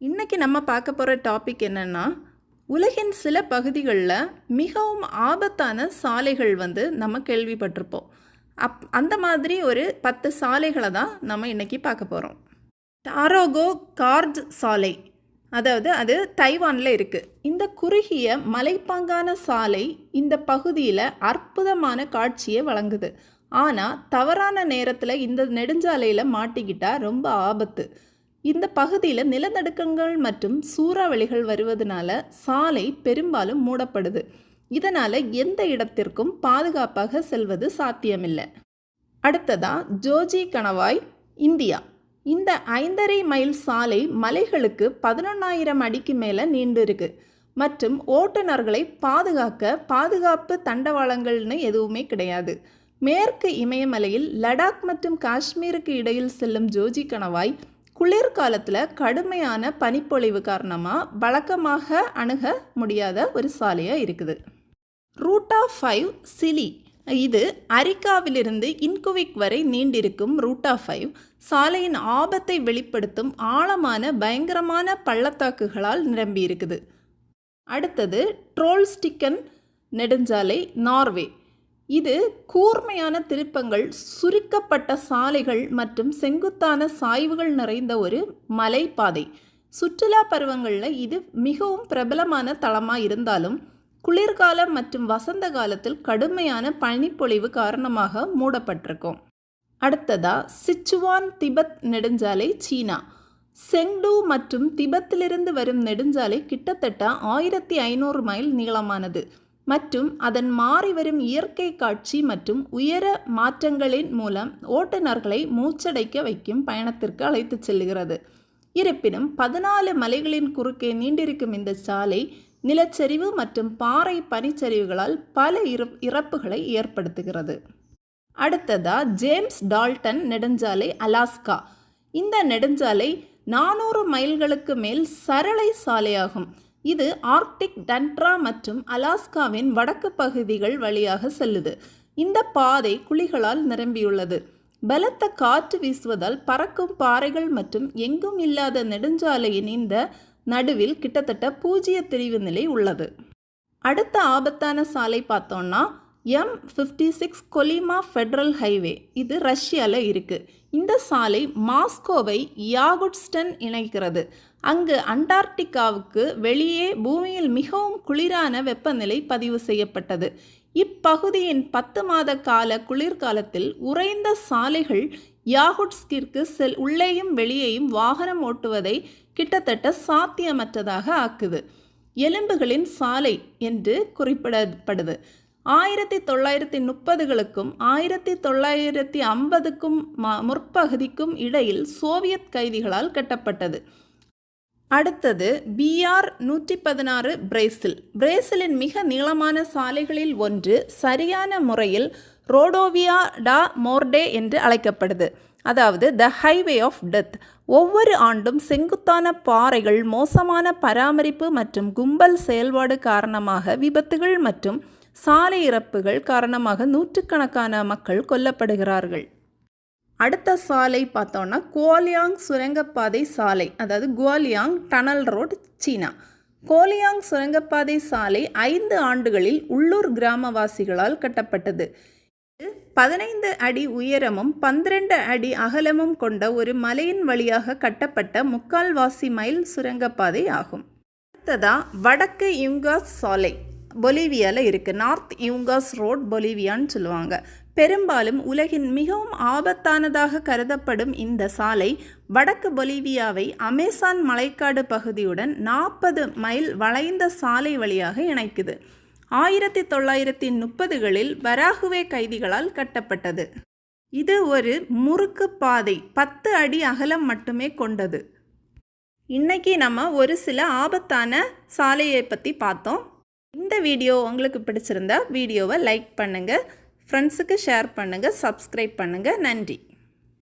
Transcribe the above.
இன்றைக்கி நம்ம பார்க்க போகிற டாபிக் என்னென்னா உலகின் சில பகுதிகளில் மிகவும் ஆபத்தான சாலைகள் வந்து நம்ம கேள்விப்பட்டிருப்போம். அப் அந்த மாதிரி ஒரு பத்து சாலைகளை தான் நம்ம இன்றைக்கி பார்க்க போகிறோம் டாரோகோ கார்ஜ் சாலை அதாவது அது தைவானில் இருக்குது இந்த குறுகிய மலைப்பாங்கான சாலை இந்த பகுதியில் அற்புதமான காட்சியை வழங்குது. ஆனால் தவறான நேரத்தில் இந்த நெடுஞ்சாலையில் மாட்டிக்கிட்டால் ரொம்ப ஆபத்து. இந்த பகுதியில் நிலநடுக்கங்கள் மற்றும் சூறாவளிகள் வருவதனால சாலை பெரும்பாலும் மூடப்படுது. இதனால் எந்த இடத்திற்கும் பாதுகாப்பாக செல்வது சாத்தியமில்லை. அடுத்ததா ஜோஜி கணவாய் இந்தியா. இந்த ஐந்தரை மைல் சாலை மலைகளுக்கு பதினொன்றாயிரம் அடிக்கு மேலே நீண்டிருக்கு மற்றும் ஓட்டுநர்களை பாதுகாக்க பாதுகாப்பு தண்டவாளங்கள்னு எதுவுமே கிடையாது. மேற்கு இமயமலையில் லடாக் மற்றும் காஷ்மீருக்கு இடையில் செல்லும் ஜோஜி கணவாய் குளிர்காலத்தில் கடுமையான பனிப்பொழிவு காரணமாக வழக்கமாக அணுக முடியாத ஒரு சாலையாக இருக்குது. Ruta five Chile. இது அரிக்காவிலிருந்து இன்குவிக் வரை நீண்டிருக்கும் ரூட்டா ஃபைவ். சாலையின் ஆபத்தை வெளிப்படுத்தும் ஆழமான பயங்கரமான பள்ளத்தாக்குகளால் நிரம்பியிருக்குது. அடுத்தது ட்ரோல்ஸ்டிக்கன் நெடுஞ்சாலை நார்வே. இது கூர்மையான திருப்பங்கள் சுருக்கப்பட்ட சாலைகள் மற்றும் செங்குத்தான சாய்வுகள் நிறைந்த ஒரு மலைப்பாதை. சுற்றுலா பருவங்களில் இது மிகவும் பிரபலமான தளமாக இருந்தாலும் குளிர்காலம் மற்றும் வசந்த காலத்தில் கடுமையான பனிப்பொழிவு காரணமாக மூடப்பட்டிருக்கும். அடுத்ததா சிச்சுவான் திபெத் நெடுஞ்சாலை சீனா. செங்டு மற்றும் திபெத்திலிருந்து வரும் நெடுஞ்சாலை கிட்டத்தட்ட ஆயிரத்தி ஐநூறு மைல் நீளமானது. மற்றும் அதன் மாறி வரும் இயற்கை காட்சி மற்றும் உயர மாற்றங்களின் மூலம் ஓட்டுநர்களை மூச்சடைக்க வைக்கும் பயணத்திற்கு அழைத்துச் செல்கிறது. இருப்பினும் பதினாலு மலைகளின் குறுக்கே நீண்டிருக்கும் இந்த சாலை நிலச்சரிவு மற்றும் பாறை பனிச்சரிவுகளால் பல இறப்புகளை ஏற்படுத்துகிறது. அடுத்ததா ஜேம்ஸ் டால்டன் நெடுஞ்சாலை அலாஸ்கா. இந்த நெடுஞ்சாலை நானூறு மைல்களுக்கு மேல் சரளை சாலையாகும். இது ஆர்க்டிக் டன்ட்ரா மற்றும் அலாஸ்காவின் வடக்கு பகுதிகள் வழியாக செல்லுது. இந்த பாதை குழிகளால் நிரம்பியுள்ளது. பலத்த காற்று வீசுவதால் பறக்கும் பாறைகள் மற்றும் எங்கும் இல்லாத நெடுஞ்சாலையின் இந்த நடுவில் கிட்டத்தட்ட பூஜ்ஜிய தெரிவு நிலை உள்ளது. அடுத்த ஆபத்தான சாலை பார்த்தோம்னா M fifty six Kolyma federal highway. இது ரஷ்யாவில் இருக்குது இந்த சாலை மாஸ்கோவை யாகுட்ஸ்டன் இணைக்கிறது. அங்கு அண்டார்டிகாவுக்கு வெளியே பூமியில் மிகவும் குளிரான வெப்பநிலை பதிவு செய்யப்பட்டது. இப்பகுதியின் பத்து மாத கால குளிர்காலத்தில் உறைந்த சாலைகள் யாகுட்ஸ்கிற்கு செல் உள்ளேயும் வெளியேயும் வாகனம் ஓட்டுவதை கிட்டத்தட்ட சாத்தியமற்றதாக ஆக்குது. எலும்புகளின் சாலை என்று குறிப்பிடப்படுது. ஆயிரத்தி தொள்ளாயிரத்தி முப்பதுகளுக்கும் ஆயிரத்தி தொள்ளாயிரத்தி ஐம்பதுக்கும் முற்பகுதிக்கும் இடையில் சோவியத் கைதிகளால் கட்டப்பட்டது. அடுத்தது பிஆர் நூற்றி பதினாறு பிரேசில் பிரேசிலின் மிக நீளமான சாலைகளில் ஒன்று சரியான முறையில் ரோடோவியா டா மோர்டே என்று அழைக்கப்படுது. அதாவது த ஹைவே ஆஃப் டெத் ஒவ்வொரு ஆண்டும் செங்குத்தான பாறைகள் மோசமான பராமரிப்பு மற்றும் கும்பல் செயல்பாடு காரணமாக விபத்துகள் மற்றும் சாலை இறப்புகள் காரணமாக நூற்றுக்கணக்கான மக்கள் கொல்லப்படுகிறார்கள். அடுத்த சாலை பார்த்தோன்னா கோலியாங் சுரங்கப்பாதை சாலை அதாவது குவாலியாங் டனல் ரோட் சீனா. கோலியாங் சுரங்கப்பாதை சாலை ஐந்து ஆண்டுகளில் உள்ளூர் கிராமவாசிகளால் கட்டப்பட்டது. பதினைந்து அடி உயரமும் பன்னிரண்டு அடி அகலமும் கொண்ட ஒரு மலையின் வழியாக கட்டப்பட்ட முக்கால்வாசி மைல் சுரங்கப்பாதை ஆகும். அடுத்ததா வடக்கு யுங்காஸ் சாலை பொலிவியாவில் இருக்குது நார்த் யுங்காஸ் ரோட் பொலிவியான்னு சொல்லுவாங்க. பெரும்பாலும் உலகின் மிகவும் ஆபத்தானதாக கருதப்படும் இந்த சாலை வடக்கு பொலிவியாவை அமேசான் மலைக்காடு பகுதியுடன் நாற்பது மைல் வளைந்த சாலை வழியாக இணைக்குது. ஆயிரத்தி தொள்ளாயிரத்தி முப்பதுகளில் வராகுவே கைதிகளால் கட்டப்பட்டது. இது ஒரு முறுக்கு பாதை பத்து அடி அகலம் மட்டுமே கொண்டது. இன்னைக்கு நம்ம ஒரு சில ஆபத்தான சாலையை பற்றி பார்த்தோம். இந்த வீடியோ உங்களுக்கு பிடிச்சிருந்தா வீடியோவை லைக் பண்ணுங்கள் ஃப்ரெண்ட்ஸுக்கு ஷேர் பண்ணுங்கள் சப்ஸ்கிரைப் பண்ணுங்கள் நன்றி.